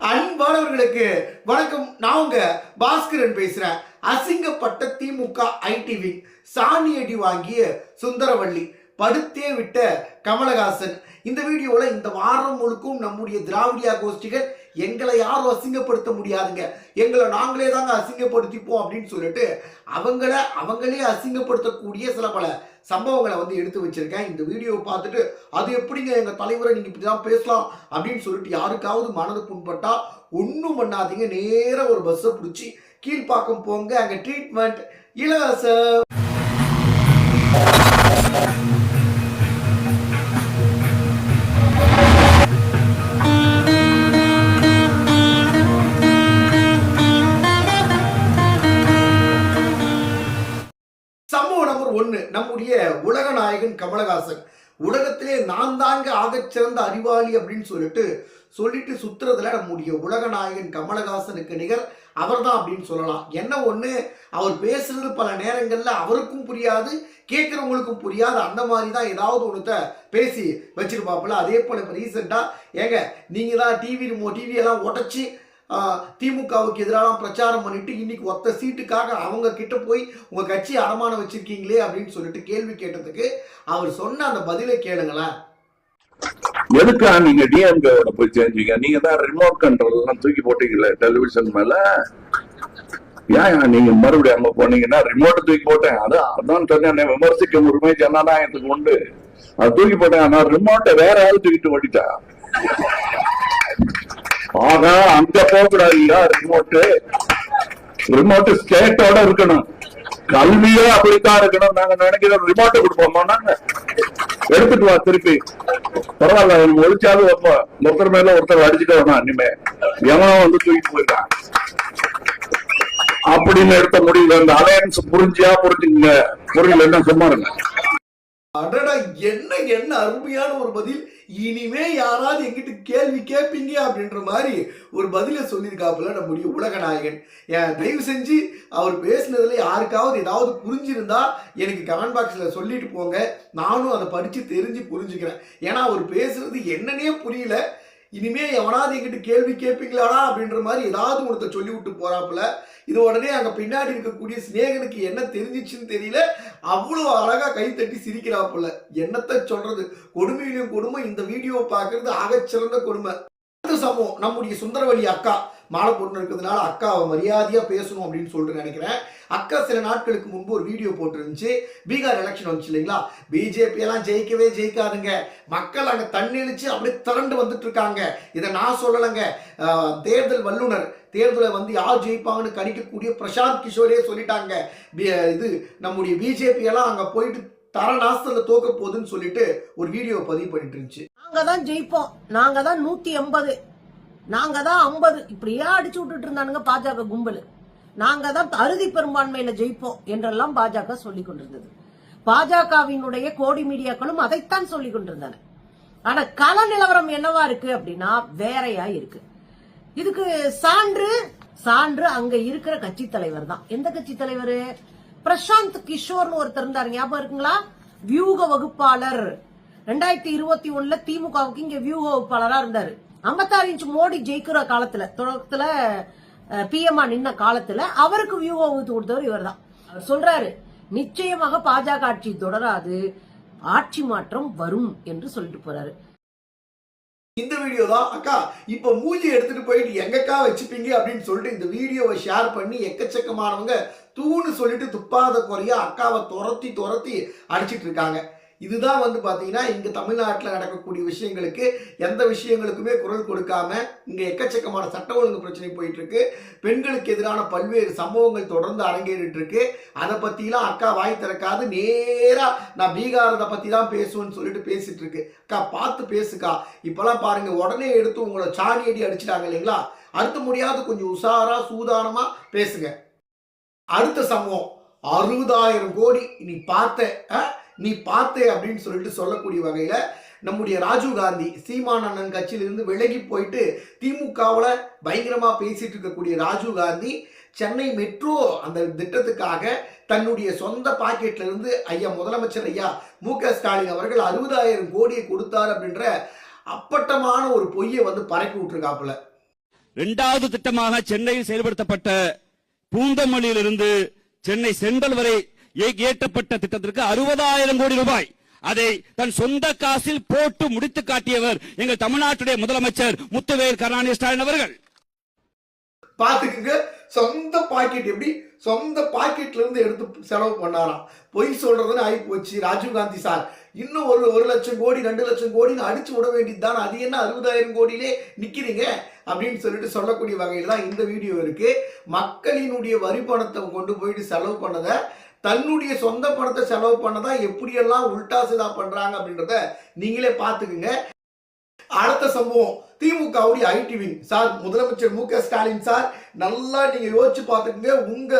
அன்பானவர்களுக்கு வணக்கம். நான் உங்க பாஸ்கரன் பேசுறேன். அசிங்கப்பட்ட திமுக ஐடி விங் சாணி அடி வாங்கிய சுந்தரவள்ளி படுத்தே விட்ட கமலஹாசன். இந்த வீடியோவில் இந்த வாரம் முழுக்கும் நம்முடைய திராவிடியா கோஷ்டிகள் எங்களை யாரும் அசிங்கப்படுத்த முடியாதுங்க. எங்களை நாங்களே தாங்க அசிங்கப்படுத்திப்போம் அப்படின்னு சொல்லிட்டு அவங்கள அவங்களே அசிங்கப்படுத்தக்கூடிய சில பல சம்பவங்களை வந்து எடுத்து வச்சிருக்கேன். இந்த வீடியோவை பார்த்துட்டு அது எப்படிங்க எங்க தலைவரை நீங்க இப்படி தான் பேசலாம் அப்படின்னு சொல்லிட்டு யாருக்காவது மனது புண்பட்டா ஒன்றும் பண்ணாதீங்க. நேராக ஒரு பஸ்ஸை பிடிச்சி கீழ்ப்பாக்கம் போங்க. அங்க ட்ரீட்மெண்ட் இலவசம். ஒன்று நம்முடைய உலக நாயகன் கமலஹாசன். உலகத்திலே நான் தாங்க ஆகச்சிறந்த அறிவாளி அப்படின்னு சொல்லிட்டு சொல்லிட்டு சுத்துறதுல நம்முடைய உலக நாயகன் கமலஹாசனுக்கு நிகர் அவர்தான் அப்படின்னு சொல்லலாம். என்ன ஒன்று அவர் பேசுறது பல நேரங்களில் அவருக்கும் புரியாது கேட்குறவங்களுக்கும் புரியாது. அந்த மாதிரி தான் ஏதாவது ஒன்றத்தை பேசி வச்சிருப்பாப்புல. அதே போல் இப்போ ரீசெண்டாக ஏங்க நீங்கள் தான் டிவி டிவி எல்லாம் உடச்சி திமுகவுக்கு எதிராக பிரச்சாரம் பண்ணிட்டு இன்னைக்கு ஒத்த சீட்டுக்காக அவங்க கிட்ட போய் உங்க கட்சி அடமானம் வச்சிருக்கீங்களே அப்படின்னு சொல்லிட்டு கேள்வி கேட்டதுக்கு அவர் சொன்ன அந்த பதிலை கேளுங்களேன். எதுக்கா நீங்க டிஎம்கேவோட போய் சேர்ந்தீங்க? நீங்க தான் ரிமோட் கண்ட்ரோல் எல்லாம் தூக்கி போட்டீங்கல்ல டெலிவிஷன் மேல? ஏன் நீங்க மறுபடியும் அங்க போனீங்கன்னா ரிமோட் தூக்கி போட்டேன். அதான் அதான் சொன்னேன் விமர்சிக்கும் உரிமை ஜனநாயகத்துக்கு உண்டு. அது தூக்கி போட்டேன் ஆனா ரிமோட்டை வேற ஆள் தூக்கிட்டு ஓடிட்டா ஆகா அங்க போக கூடாதுயா ரிமோட்டு ரிமோட் ஸ்டேட்டோட இருக்கணும். கல்வியே அப்படித்தான் இருக்கணும். நாங்க நினைக்கிறோம் ரிமோட்டை கொடுப்போமா? நாங்க. எடுத்துட்டு வா திருப்பி. பரவாயில்ல அவன் ஒழிச்சாவது வைப்போம். ஒருத்தர் மேல ஒருத்தர் அடிச்சுட்டு வரணும் இனிமே. எவனும் வந்து தூக்கிட்டு போயிட்டான். அப்படின்னு எடுத்த முடிவு. அந்த அலையன்ஸ் புரிஞ்சியா புரிஞ்சுங்க புரியல சும்மா இருங்க. அடடா என்ன என்ன அருமையான ஒரு பதில். இனிமே யாராவது எங்கிட்ட கேள்வி கேட்பீங்க அப்படின்ற மாதிரி ஒரு பதிலை சொல்லியிருக்காப்புல நம்முடைய உலக நாயகன் ஏன் தயவு செஞ்சு அவர் பேசினதில் யாருக்காவது ஏதாவது புரிஞ்சிருந்தா எனக்கு கமெண்ட் பாக்ஸில் சொல்லிட்டு போங்க. நானும் அதை படித்து தெரிஞ்சு புரிஞ்சுக்கிறேன். ஏன்னா அவர் பேசுறது என்னன்னே புரியல. இனிமே எவனாவது எங்கிட்ட கேள்வி கேட்பீங்களாடா அப்படின்ற மாதிரி ஏதாவது ஒருத்தர் சொல்லி விட்டு போறாப்புல. இது உடனே அங்க பின்னாடி இருக்கக்கூடிய சிநேகனுக்கு என்ன தெரிஞ்சிச்சுன்னு தெரியல. அவ்வளோ அழகா கை தட்டி சிரிக்கிறாப்புல. என்னத்தை சொல்றது? கொடுமையிலும் கொடுமை. இந்த வீடியோவை பார்க்கறது ஆகச்சிறந்த கொடுமை. அடுத்த சமூகம் நம்முடைய சுந்தரவழி அக்கா. மாலை பொண்ணு இருக்கிறதுனால அக்காவை மரியாதையாக பேசணும் அப்படின்னு சொல்லிட்டு நினைக்கிறேன். அக்கா சில நாட்களுக்கு முன்பு ஒரு வீடியோ போட்டிருந்துச்சு. பீகார் எலெக்ஷன் வந்துச்சு இல்லைங்களா? பிஜேபி எல்லாம் ஜெயிக்கவே ஜெயிக்காதுங்க. மக்கள் அங்கே தண்ணெளிச்சு அப்படியே திரண்டு வந்துட்டு இருக்காங்க. இதை நான் சொல்லலைங்க. தேர்தல் வல்லுனர் தேர்தலை வந்து யார் ஜெயிப்பாங்கன்னு கணிக்கக்கூடிய பிரசாந்த் கிஷோரே சொல்லிட்டாங்க. இது நம்முடைய பிஜேபி எல்லாம் அங்கே போயிட்டு தரநாசத்துல தோக்க போகுதுன்னு சொல்லிட்டு ஒரு வீடியோ பதிவு பண்ணிட்டு இருந்துச்சு. நாங்க தான் ஜெயிப்போம். நாங்க தான் நூத்தி எண்பது. நாங்க தான் ஐம்பது. இப்படியே அடிச்சு விட்டுட்டு இருந்தானுங்க பாஜக கும்பல். நாங்க தான் அறுதி பெரும்பான்மையில ஜெயிப்போம் என்றெல்லாம் பாஜக சொல்லிக் கொண்டிருந்தது. பாஜகவினுடைய கோடி மீடியாக்களும் அதைத்தான் சொல்லிக் கொண்டிருந்தன. ஆனா கள நிலவரம் என்னவா இருக்கு அப்படின்னா வேறையா இருக்கு. இதுக்கு சான்று சான்று அங்க இருக்கிற கட்சி தலைவர் தான். எந்த கட்சி தலைவர்? பிரசாந்த் கிஷோர்னு ஒருத்தர் இருந்தாரு. ஞாபகம் இருக்குங்களா? வியூக வகுப்பாளர். ரெண்டாயிரத்தி இருபத்தி ஒண்ணுல திமுகவுக்கு இங்க வியூக வகுப்பாளரா இருந்தாரு. ஐம்பத்தாறு இன்ச் மோடி ஜெயிக்கிற காலத்துல தொடக்கத்துல பிஎம்ஆ நின்ன காலத்துல அவருக்கு வியூக வகுத்து கொடுத்தவர் இவர்தான். அவர் சொல்றாரு நிச்சயமாக பாஜக ஆட்சி தொடராது ஆட்சி மாற்றம் வரும் என்று சொல்லிட்டு போறாரு. இந்த வீடியோ தான் அக்கா இப்போ மூஞ்சி எடுத்துட்டு போயிட்டு எங்கக்கா வச்சுப்பீங்க அப்படின்னு சொல்லிட்டு இந்த வீடியோவை ஷேர் பண்ணி எக்கச்சக்கமானவங்க தூணு சொல்லிட்டு துப்பாத குறையா அக்காவை துரத்தி துரத்தி அடிச்சிட்டு இருக்காங்க. இதுதான் வந்து பார்த்தீங்கன்னா இங்கே தமிழ்நாட்டில் நடக்கக்கூடிய விஷயங்களுக்கு எந்த விஷயங்களுக்குமே குரல் கொடுக்காம இங்கே எக்கச்சக்கமான சட்ட ஒழுங்கு பிரச்சனை போயிட்டுருக்கு. பெண்களுக்கு எதிரான பல்வேறு சம்பவங்கள் தொடர்ந்து அரங்கேறிட்டு இருக்கு அதை பற்றிலாம் அக்கா வாய் திறக்காது. நேராக நான் பீகாரத்தை பற்றி தான் பேசுவேன்னு சொல்லிட்டு பேசிட்டு இருக்கு அக்கா பார்த்து பேசுக்கா. இப்போலாம் பாருங்க உடனே எடுத்து உங்களை சாணி அடி அடிச்சிட்டாங்க இல்லைங்களா? அடுத்த முடியாது கொஞ்சம் உஷாரா சூதானமா பேசுங்க. அடுத்த சம்பவம் அறுபதாயிரம் கோடி நீ பார்த்த ஆ? நீ பார்த்தே அப்படின்னு சொல்லிட்டு சொல்லக்கூடிய வகையில் நம்முடைய ராஜீவ் காந்தி சீமான் அண்ணன் கட்சியிலிருந்து விலகி போயிட்டு திமுகவில் பயங்கரமாக பேசிட்டு இருக்கக்கூடிய ராஜீவ் காந்தி சென்னை மெட்ரோ அந்த திட்டத்துக்காக தன்னுடைய சொந்த பாக்கெட்ல இருந்து ஐயா முதலமைச்சர் ஐயா மு க ஸ்டாலின் அவர்கள் அறுபதாயிரம் கோடியை கொடுத்தார் அப்படின்ற அப்பட்டமான ஒரு பொய்யை வந்து பரப்பி விட்டுருக்காப்புல. இரண்டாவது திட்டமாக சென்னையில் செயல்படுத்தப்பட்ட பூந்தமல்லியிலிருந்து சென்னை செந்தல் வரை ஏற்றப்பட்ட திட்டத்திற்கு அறுபதாயிரம் கோடி ரூபாய். அதை தன் சொந்த காசில் போட்டு முடித்து காட்டியவர் எங்கள் தமிழ்நாட்டுடைய முதலமைச்சர் முத்துவேல் கருணாநிதி ஸ்டாலின் அவர்கள். பாத்துக்குங்க சொந்த பாக்கெட் எப்படி? சொந்த பாக்கெட்ல இருந்து எடுத்து செலவு பண்ணாராம். பொய் சொல்றதுன்னு ஆகி போச்சு ராஜீவ் காந்தி சார். இன்னும் ஒரு ஒரு லட்சம் கோடி ரெண்டு லட்சம் கோடின்னு அடிச்சு விட வேண்டியதுதான்? அது என்ன அறுபதாயிரம் கோடியிலே நிக்கிறீங்க? அப்படின்னு சொல்லிட்டு சொல்லக்கூடிய வகையில் தான் இந்த வீடியோ இருக்கு. மக்களினுடைய வரி பணத்தை கொண்டு போயிட்டு செலவு பண்ணதை தன்னுடைய சொந்த பணத்தை செலவு பண்ணதான் எப்படியெல்லாம் உல்டா சிதா பண்றாங்க அப்படின்றத நீங்களே பார்த்துக்குங்க. அடுத்த சம்பவம் திமுகவுடைய ஐடி விங். சார் முதலமைச்சர் மு க ஸ்டாலின் சார் நல்லா நீங்க யோசிச்சு பார்த்துக்குங்க. உங்க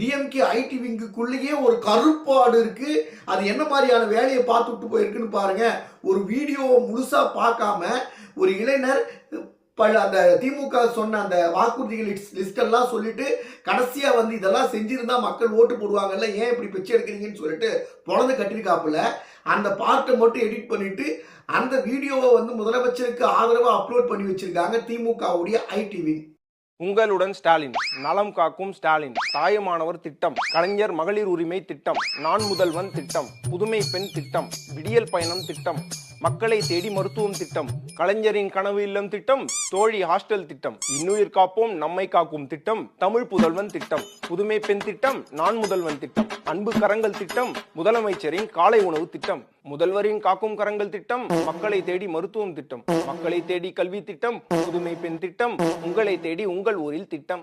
டிஎம்கே ஐடி விங்குக்குள்ளேயே ஒரு கருப்பாடு இருக்கு. அது என்ன மாதிரியான வேலையை பார்த்து விட்டு போயிருக்குன்னு பாருங்க. ஒரு வீடியோவை முழுசா பார்க்காம ஒரு இளைஞர் பல அந்த திமுக சொன்ன அந்த வாக்குறுதிகள் லிஸ்டெல்லாம் சொல்லிட்டு கடைசியாக வந்து இதெல்லாம் செஞ்சிருந்தா மக்கள் ஓட்டு போடுவாங்கல்ல ஏன் இப்படி பிச்சை எடுக்கிறீங்கன்னு சொல்லிட்டு பொழந்து கட்டியிருக்காப்புல அந்த பார்ட்டை மட்டும் எடிட் பண்ணிட்டு அந்த வீடியோவை வந்து முதலமைச்சருக்கு ஆதரவாக அப்லோட் பண்ணி வச்சிருக்காங்க திமுகவுடைய ஐடிவி. உங்களுடன் ஸ்டாலின் நலம் காக்கும் ஸ்டாலின் தாயமானவர் திட்டம் கலைஞர் மகளிர் உரிமை திட்டம் நான் முதல்வன் திட்டம் புதுமை பெண் திட்டம் விடியல் பயணம் திட்டம் மக்களை தேடி மருத்துவம் திட்டம் கலைஞரின் கனவு இல்லம் திட்டம் தோழி ஹாஸ்டல் திட்டம் இன்னுயிர் காப்போம் நம்மை காக்கும் திட்டம் தமிழ் புதல்வன் திட்டம் புதுமை பெண் திட்டம் நான் முதல்வன் திட்டம் அன்பு கரங்கள் திட்டம் முதலமைச்சரின் காலை உணவு திட்டம். முதல்வரின் காக்கும் கரங்கள் திட்டம் மக்களை தேடி மருத்துவம் திட்டம் மக்களை தேடி கல்வி திட்டம் புதுமை பெண் திட்டம் உங்களை தேடி உங்கள் ஊரில் திட்டம்.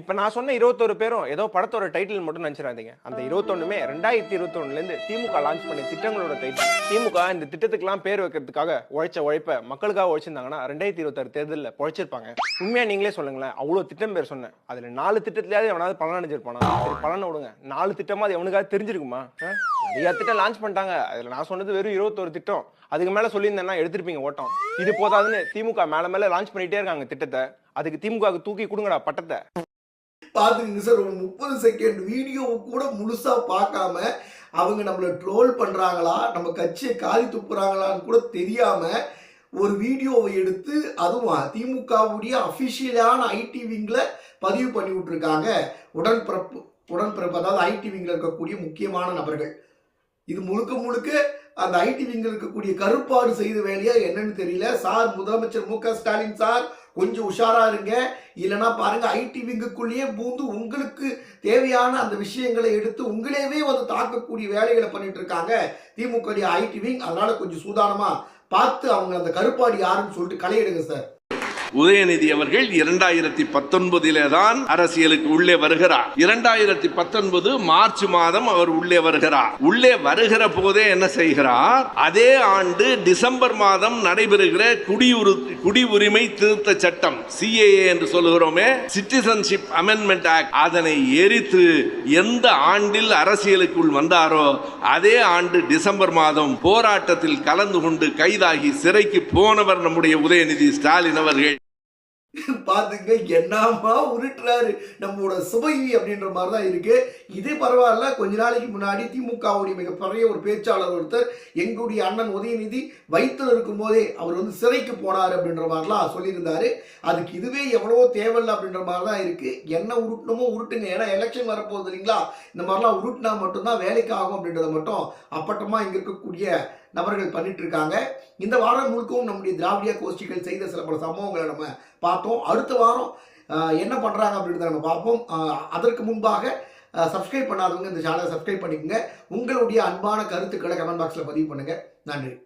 இப்ப நான் சொன்ன இருபத்தொரு பேரும் ஏதோ படத்தோட டைட்டில் மட்டும் நினைச்சிடாதீங்க. அந்த இருபத்தொன்னுமே ரெண்டாயிரத்தி இருபத்தொன்னுல இருந்து திமுக லான்ச் பண்ண திட்டங்களோட டைட்டில் திமுக இந்த திட்டத்துக்கெல்லாம் பேர் வைக்கிறதுக்காக உழைச்ச உழைப்ப மக்களுக்காக உழைச்சிருந்தாங்கன்னா ரெண்டாயிரத்தி இருபத்தாறு தேர்தலில் உழைச்சிருப்பாங்க உண்மையா நீங்களே சொல்லுங்களேன் அவ்வளவு திட்டம் பேர் சொன்னேன். அதுல நாலு திட்டத்திலேயாவது எவனாவது பலன் அடைஞ்சிருப்பானா சரி பலனை விடுங்க. நாலு திட்டமா அது எவனுக்காவது தெரிஞ்சிருக்குமா? நிறைய திட்டம் லான்ச் பண்ணிட்டாங்க. அதுல நான் சொன்னது வெறும் இருபத்தோரு திட்டம். அதுக்கு மேல சொல்லியிருந்தேன்னா எடுத்திருப்பீங்க ஓட்டம். இது போதாதுன்னு திமுக மேல மேல லான்ச் பண்ணிட்டே இருக்காங்க திட்டத்தை. அதுக்கு திமுகவுக்கு தூக்கி கொடுங்கடா பட்டத்தை. பாத்துக்கங்க சார் ஒரு முப்பது செகண்ட் வீடியோவை கூட முழுசா பார்க்காம அவங்க நம்மளை ட்ரோல் பண்றாங்களா நம்ம கட்சியை காரி துப்புறாங்களான்னு கூட தெரியாம ஒரு வீடியோவை எடுத்து அதுவும் திமுகவுடைய அபிஷியலான ஐடி விங்ல பதிவு பண்ணி விட்டுருக்காங்க. உடன்பிறப்பு உடன்பிறப்பு அதாவது ஐடி விங்ல இருக்கக்கூடிய முக்கியமான நபர்கள். இது முழுக்க முழுக்க அந்த ஐடி விங்கில் இருக்கக்கூடிய கருப்பாடு செய்த வேலையா என்னன்னு தெரியல. சார் முதலமைச்சர் மு க ஸ்டாலின் சார் கொஞ்சம் உஷாரா இருங்க. இல்லைன்னா பாருங்க ஐடி விங்குக்குள்ளேயே பூந்து உங்களுக்கு தேவையான அந்த விஷயங்களை எடுத்து உங்களையவே வந்து தாக்கக்கூடிய வேலைகளை பண்ணிட்டு இருக்காங்க. திமுக ஐடி விங் அதனால கொஞ்சம் சூதானமா பார்த்து அவங்க அந்த கருப்பாடு யாருன்னு சொல்லிட்டு களையிடுங்க சார். உதயநிதி அவர்கள் இரண்டாயிரத்தி பத்தொன்பதிலே தான் அரசியலுக்கு உள்ளே வருகிறார். இரண்டாயிரத்தி பத்தொன்பது மார்ச் மாதம் அவர் உள்ளே வருகிறார். உள்ளே வருகிற போதே என்ன செய்கிறார்? அதே ஆண்டு டிசம்பர் மாதம் நடைபெறுகிற குடியுறு குடியுரிமை திருத்த சட்டம் சிஏஏ என்று சொல்லுகிறோமே சிட்டிசன்ஷிப் அமெண்ட்மெண்ட் ஆக்ட் அதனை எரித்து எந்த ஆண்டில் அரசியலுக்குள் வந்தாரோ அதே ஆண்டு டிசம்பர் மாதம் போராட்டத்தில் கலந்து கொண்டு கைதாகி சிறைக்கு போனவர் நம்முடைய உதயநிதி ஸ்டாலின் அவர்கள். பாத்துங்க என்னமா உருட்டுறாரு. நம்மளோட சுபகி அப்படின்ற மாதிரி தான் இருக்கு. இது பரவாயில்ல கொஞ்ச நாளைக்கு முன்னாடி திமுகவுடைய மிகப்பெரிய ஒரு பேச்சாளர் ஒருத்தர் எங்களுடைய அண்ணன் உதயநிதி வயிற்றுல இருக்கும் போதே அவர் வந்து சிறைக்கு போனார் அப்படின்ற மாதிரிலாம் சொல்லியிருந்தாரு. அதுக்கு இதுவே எவ்வளவோ தேவையில்ல அப்படின்ற மாதிரி தான் இருக்கு. என்ன உருட்டணுமோ உருட்டுங்க. ஏன்னா எலெக்ஷன் வரப்போகுது இல்லைங்களா? இந்த மாதிரிலாம் உருட்டினா மட்டும்தான் வேலைக்கு ஆகும் அப்படின்றத மட்டும் அப்பட்டமா இங்க இருக்கக்கூடிய நபர்கள் பண்ணிட்டு இருக்காங்க இந்த வாரம் முழுக்கவும் நம்முடைய திராவிட கோஷ்டிகள் செய்த சில பல சம்பவங்களை நம்ம பார்த்தோம். அடுத்த வாரம் என்ன பண்ணுறாங்க அப்படின்றத நம்ம பார்ப்போம். அதற்கு முன்பாக சப்ஸ்கிரைப் பண்ணாதவங்க இந்த சேனலை சப்ஸ்கிரைப் பண்ணிக்கோங்க. உங்களுடைய அன்பான கருத்துக்களை கமெண்ட் பாக்ஸில் பதிவு பண்ணுங்கள் நன்றி.